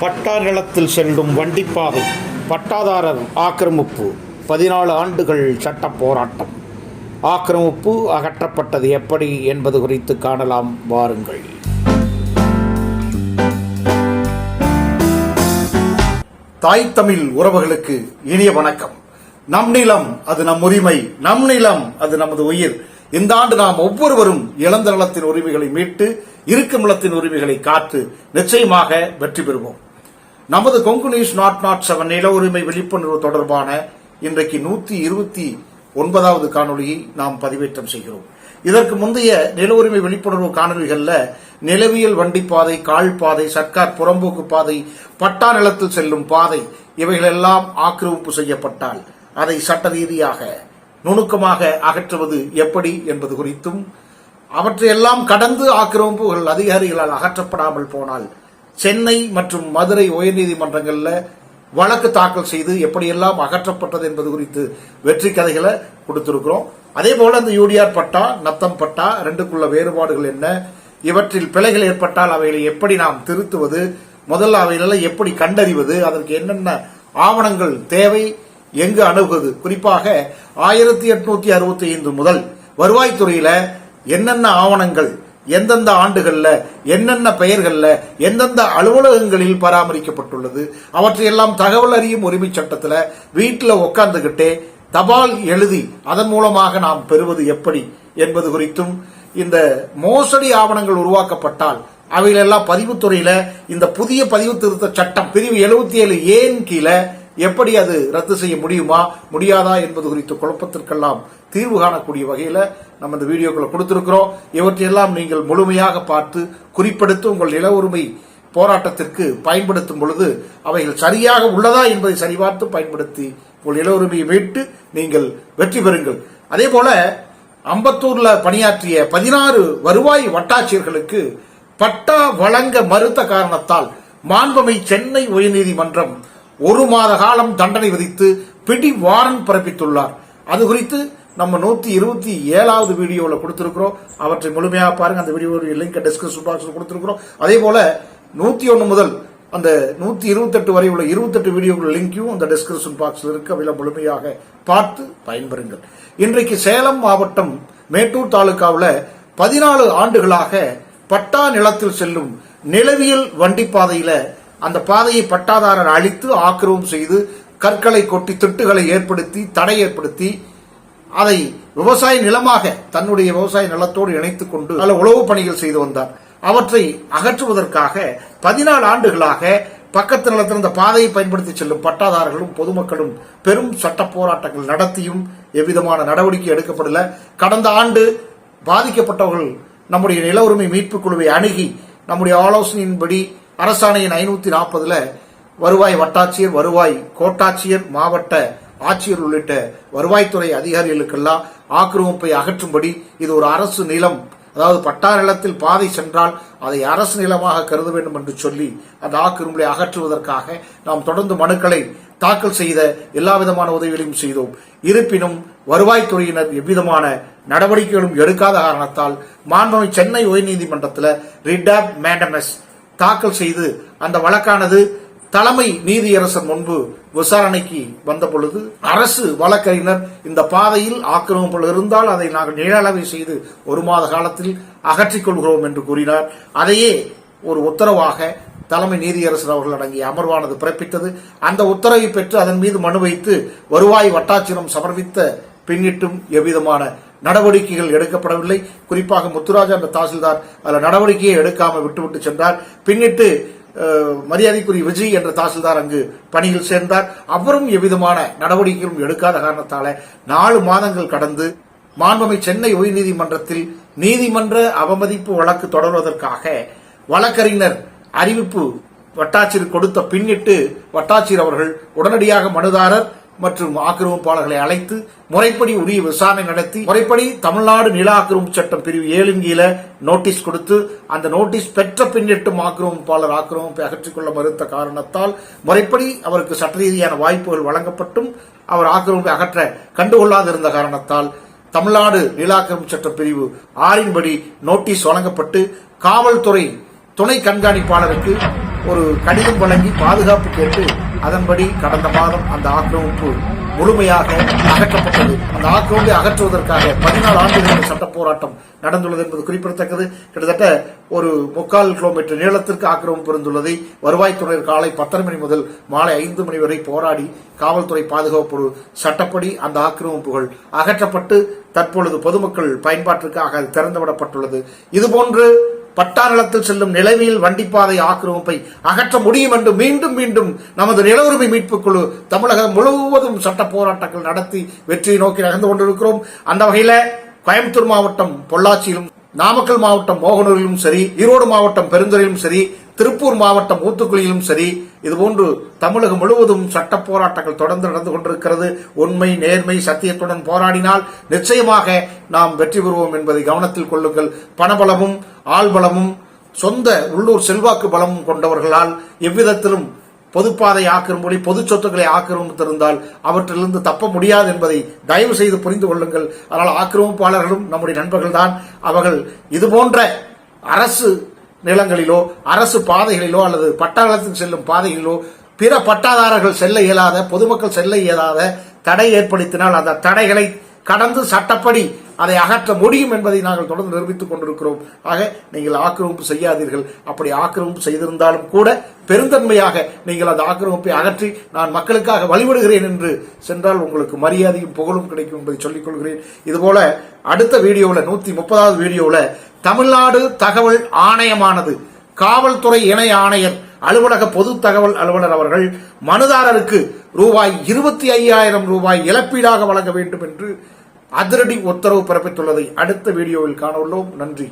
பட்டார்களத்தில் செல்லும் வண்டிப்பாதை பட்டாதாரர் ஆக்கிரமிப்பு. பதினாலு ஆண்டுகள் சட்ட போராட்டம். ஆக்கிரமிப்பு அகற்றப்பட்டது எப்படி என்பது குறித்து காணலாம். வாருங்கள். தாய் தமிழ் உறவுகளுக்கு இனிய வணக்கம். நம் நிலம் அது நம் உரிமை நம் நிலம் அது நமது உயிர். இந்த ஆண்டு நாம் ஒவ்வொருவரும் இழந்த நிலத்தின் உரிமைகளை மீட்டு இருக்கும் நிலத்தின் உரிமைகளை காத்து நிச்சயமாக வெற்றி பெறுவோம். நமது Kongu news naught naught seven நில உரிமை விழிப்புணர்வு தொடர்பான இன்றைக்கு நூத்தி இருபத்தி ஒன்பதாவது காணொலியை நாம் பதிவேற்றம் செய்கிறோம். இதற்கு முந்தைய நில உரிமை விழிப்புணர்வு காணொலிகளில் நிலவியல் வண்டிப்பாதை கால் பாதை சர்க்கார் புறம்போக்கு பாதை பட்டா நிலத்தில் செல்லும் பாதை இவைகளெல்லாம் ஆக்கிரமிப்பு செய்யப்பட்டால் அதை சட்ட ரீதியாக நுணுக்கமாக அகற்றுவது எப்படி என்பது குறித்தும் அவற்றையெல்லாம் கடந்து ஆக்கிரமிப்புகள் அதிகாரிகளால் அகற்றப்படாமல் போனால் சென்னை மற்றும் மதுரை உயர்நீதிமன்றங்களில் வழக்கு தாக்கல் செய்து எப்படியெல்லாம் அகற்றப்பட்டது என்பது குறித்து வெற்றி கதைகளை கொடுத்திருக்கிறோம். அதே போல அந்த யூடிஆர் பட்டா நத்தம் பட்டா ரெண்டுக்குள்ள வேறுபாடுகள் என்ன இவற்றில் பிழைகள் ஏற்பட்டால் அவைகளை எப்படி நாம் திருத்துவது முதல்ல அவைகளெல்லாம் எப்படி கண்டறிவது அதற்கு என்னென்ன ஆவணங்கள் தேவை எங்கு அணுகுவது. குறிப்பாக ஆயிரத்தி எட்நூத்தி அறுபத்தி ஐந்து முதல் வருவாய்த்துறையில என்னென்ன ஆவணங்கள் எந்தெந்த ஆண்டுகளில் என்னென்ன பெயர்களில் எந்தெந்த அலுவலகங்களில் பராமரிக்கப்பட்டுள்ளது அவற்றையெல்லாம் தகவல் அறியும் உரிமை சட்டத்தில் வீட்டில் உட்கார்ந்துக்கிட்டே தபால் எழுதி அதன் மூலமாக நாம் பெறுவது எப்படி என்பது குறித்தும் இந்த மோசடி ஆவணங்கள் உருவாக்கப்பட்டால் அவைகளெல்லாம் பதிவுத்துறையில இந்த புதிய பதிவு திருத்த சட்டம் பிரிவு எழுபத்தி ஏழு ஏன் கீழே எப்படி அது ரத்து செய்ய முடியுமா? முடியாதா என்பது குறித்து குழப்பத்திற்கெல்லாம் தீர்வு காணக்கூடிய வகையில் நம்ம இந்த வீடியோக்களை கொடுத்திருக்கிறோம். இவற்றையெல்லாம் நீங்கள் முழுமையாக பார்த்து குறிப்பெடுத்து உங்கள் நில உரிமை போராட்டத்திற்கு பயன்படுத்தும் பொழுது அவைகள் சரியாக உள்ளதா என்பதை சரிபார்த்து பயன்படுத்தி உங்கள் நில உரிமையை மீட்டு நீங்கள் வெற்றி பெறுங்கள். அதே போல அம்பத்தூர்ல பணியாற்றிய பதினாறு வருவாய் வட்டாட்சியர்களுக்கு பட்டா வழங்க மறுத்த காரணத்தால் மாண்பமை சென்னை உயர்நீதிமன்றம் ஒரு மாத காலம் தண்டனை விதித்து பிடி வாரன் பிறப்பித்துள்ளார். அது குறித்து நம்ம நூத்தி இருபத்தி ஏழாவது வீடியோவில் கொடுத்திருக்கிறோம். அவற்றை முழுமையாக பாருங்க. அந்த வீடியோ லிங்க் டிஸ்கிரிப்ஷன் பாக்ஸில் கொடுத்திருக்கிறோம். அதே போல நூத்தி ஒன்று முதல் அந்த நூத்தி இருபத்தெட்டு வரை உள்ள இருபத்தெட்டு வீடியோக்கள் லிங்கும் அந்த டிஸ்கிரிப்ஷன் பாக்ஸில் இருக்க. அவையில முழுமையாக பார்த்து பயன்பெறுங்கள். இன்றைக்கு சேலம் மாவட்டம் மேட்டூர் தாலுகாவில் பதினாலு ஆண்டுகளாக பட்டா நிலத்தில் செல்லும் நிலவியல் வண்டி பாதையில அந்த பாதையை பட்டாதாரர் அழித்து ஆக்கிரமம் செய்து கற்களை கொட்டி திட்டுகளை ஏற்படுத்தி தடை ஏற்படுத்தி அதை விவசாய நிலமாக தன்னுடைய விவசாய நிலத்தோடு இணைத்துக் கொண்டு பல உழவு பணிகள் செய்து வந்தார். அவற்றை அகற்றுவதற்காக பதினாலு ஆண்டுகளாக பக்கத்து நிலத்தில் இந்த பாதையை பயன்படுத்தி செல்லும் பட்டாதாரர்களும் பொதுமக்களும் பெரும் சட்ட போராட்டங்கள் நடத்தியும் எவ்விதமான நடவடிக்கை எடுக்கப்படல. கடந்த ஆண்டு பாதிக்கப்பட்டவர்கள் நம்முடைய நில உரிமை மீட்புக் குழுவை அணுகி நம்முடைய ஆலோசனையின்படி அரசாணையின் ஐநூத்தி நாற்பதுல வருவாய் வட்டாட்சியர் வருவாய் கோட்டாட்சியர் மாவட்ட ஆட்சியர் உள்ளிட்ட வருவாய்த்துறை அதிகாரிகளுக்கெல்லாம் ஆக்கிரமிப்பை அகற்றும்படி இது ஒரு அரசு நிலம். அதாவது பட்டா நிலத்தில் பாதை சென்றால் அதை அரசு நிலமாக கருத வேண்டும் என்று சொல்லி அந்த ஆக்கிரமிப்பை அகற்றுவதற்காக நாம் தொடர்ந்து மனுக்களை தாக்கல் செய்த எல்லா விதமான உதவிகளையும் செய்தோம். இருப்பினும் வருவாய்த்துறையினர் எவ்விதமான நடவடிக்கைகளும் எடுக்காத காரணத்தால் மாண்புமை சென்னை உயர்நீதிமன்றத்தில் ரிடாப் மேண்டமஸ் தாக்கல் செய்து அந்த வழக்கானது தலைமை நீதியரசர் முன்பு விசாரணைக்கு வந்த பொழுது அரசு வழக்கறிஞர் இந்த பாதையில் ஆக்கிரமிப்புகள் இருந்தால் அதை நாங்கள் நிழலவை செய்து ஒரு மாத காலத்தில் அகற்றிக் கொள்கிறோம் என்று கூறினார். அதையே ஒரு உத்தரவாக தலைமை நீதியரசர் அவர்கள் அடங்கிய அமர்வானது பிறப்பித்தது. அந்த உத்தரவை பெற்று அதன் மீது மனு வைத்து வருவாய் வட்டாட்சியரம் சமர்ப்பித்த பின்னிட்டும் எவ்விதமான நடவடிக்கைகள் எடுக்கப்படவில்லை. குறிப்பாக முத்துராஜா என்ற தாசில்தார் அதில் நடவடிக்கையை எடுக்காமல் விட்டுவிட்டு சென்றார். பின்னிட்டு மரியாதைக்குரிய விஜய் என்ற தாசில்தார் அங்கு பணியில் சேர்ந்தார். அவரும் எவ்விதமான நடவடிக்கைகளும் எடுக்காத காரணத்தால நாலு மாதங்கள் கடந்து மாண்பமை சென்னை உயர்நீதிமன்றத்தில் நீதிமன்ற அவமதிப்பு வழக்கு தொடர்வதற்காக வழக்கறிஞர் அறிவிப்பு வட்டாட்சியர் கொடுத்த பின்னிட்டு வட்டாட்சியர் அவர்கள் உடனடியாக மனுதாரர் மற்றும் ஆக்கிரமிப்பாளர்களை அழைத்து முறைப்படி உரிய விசாரணை நடத்தி முறைப்படி தமிழ்நாடு நில ஆக்கிரமிப்பு சட்டம் பிரிவு ஏழின் கீழ நோட்டீஸ் கொடுத்து அந்த நோட்டீஸ் பெற்ற பின்னிட்டும் ஆக்கிரமிப்பாளர் ஆக்கிரமிப்பை அகற்றிக் கொள்ள மறுத்த காரணத்தால் முறைப்படி அவருக்கு சட்ட ரீதியான வாய்ப்புகள் வழங்கப்பட்டும் அவர் ஆக்கிரமிப்பை அகற்ற கண்டுகொள்ளாதிருந்த காரணத்தால் தமிழ்நாடு நில ஆக்கிரமிப்பு சட்ட பிரிவு ஆறின்படி நோட்டீஸ் வழங்கப்பட்டு காவல்துறை துணை கண்காணிப்பாளருக்கு ஒரு கடிதம் வழங்கி பாதுகாப்பு கேட்டு அதன்படி கடந்த மாதம் அந்த ஆக்கிரமிப்பு முழுமையாக அகற்றப்பட்டது. அந்த ஆக்கிரமிப்பை அகற்றுவதற்காக பதினாலு ஆண்டுகள் சட்ட போராட்டம் நடந்துள்ளது என்பது குறிப்பிடத்தக்கது. கிட்டத்தட்ட ஒரு முக்கால் கிலோமீட்டர் நீளத்திற்கு ஆக்கிரமிப்பு இருந்துள்ளதை வருவாய்த்துறையினர் காலை பத்தரை மணி முதல் மாலை ஐந்து மணி வரை போராடி காவல்துறை பாதுகாப்பு சட்டப்படி அந்த ஆக்கிரமிப்புகள் அகற்றப்பட்டு தற்பொழுது பொதுமக்கள் பயன்பாட்டிற்காக அது திறந்துவிடப்பட்டுள்ளது. இதுபோன்று பட்டா நிலத்தில் செல்லும் நிலவியல் வண்டிப்பாதை ஆக்கிரமிப்பை அகற்ற முடியும் என்று மீண்டும் மீண்டும் நமது நில உரிமை மீட்புக் குழு தமிழகம் முழுவதும் சட்ட போராட்டங்கள் நடத்தி வெற்றியை நோக்கி நகர்ந்து கொண்டிருக்கிறோம். அந்த வகையில கோயம்புத்தூர் மாவட்டம் பொள்ளாச்சியிலும் நாமக்கல் மாவட்டம் மோகனூரிலும் சரி ஈரோடு மாவட்டம் பெருந்துறையிலும் சரி திருப்பூர் மாவட்டம் ஊத்துக்குளியிலும் சரி இதுபோன்று தமிழகம் முழுவதும் சட்ட போராட்டங்கள் தொடர்ந்து நடந்து கொண்டிருக்கிறது. உண்மை நேர்மை சத்தியத்துடன் போராடினால் நிச்சயமாக நாம் வெற்றி பெறுவோம் என்பதை கவனத்தில் கொள்ளுங்கள். பணபலமும் ஆள்பலமும் சொந்த உள்ளூர் செல்வாக்கு பலமும் கொண்டவர்களால் எவ்விதத்திலும் பொதுப்பாதை ஆக்கிரமிப்படி பொது சொத்துக்களை ஆக்கிரமித்திருந்தால் அவற்றிலிருந்து தப்ப முடியாது என்பதை தயவு செய்து புரிந்து கொள்ளுங்கள். அதனால் ஆக்கிரமிப்பாளர்களும் நம்முடைய நண்பர்கள்தான். அவர்கள் இதுபோன்ற அரசு நிலங்களிலோ அரசு பாதைகளிலோ அல்லது பட்டாளத்துக்கு செல்லும் பாதைகளிலோ பிற பட்டாதாரர்கள் செல்ல இயலாத பொதுமக்கள் செல்ல இயலாத தடை ஏற்படுத்தினால் அந்த தடைகளை கடந்து சட்டப்படி அதை அகற்ற முடியும் என்பதை நாங்கள் தொடர்ந்து நிரூபித்துக் கொண்டிருக்கிறோம். ஆக நீங்கள் ஆக்கிரமிப்பு செய்யாதீர்கள். அப்படி ஆக்கிரமிப்பு செய்திருந்தாலும் கூட பெருந்தன்மையாக நீங்கள் அந்த ஆக்கிரமிப்பை அகற்றி நான் மக்களுக்காக வழிபடுகிறேன் என்று சென்றால் உங்களுக்கு மரியாதையும் புகழும் கிடைக்கும் என்பதை சொல்லிக் கொள்கிறேன். இதுபோல அடுத்த வீடியோவில் நூற்றி முப்பதாவது வீடியோவில் தமிழ்நாடு தகவல் ஆணையமானது. காவல்துறை இணை ஆணையர் அலுவலக பொது தகவல் அலுவலர் அவர்கள் மனுதாரருக்கு ரூபாய் இருபத்தி ஐயாயிரம் ரூபாய் இழப்பீடாக வழங்க வேண்டும் என்று அதிரடி உத்தரவு பிறப்பித்துள்ளதை அடுத்த வீடியோவில் காண உள்ளோம். நன்றி.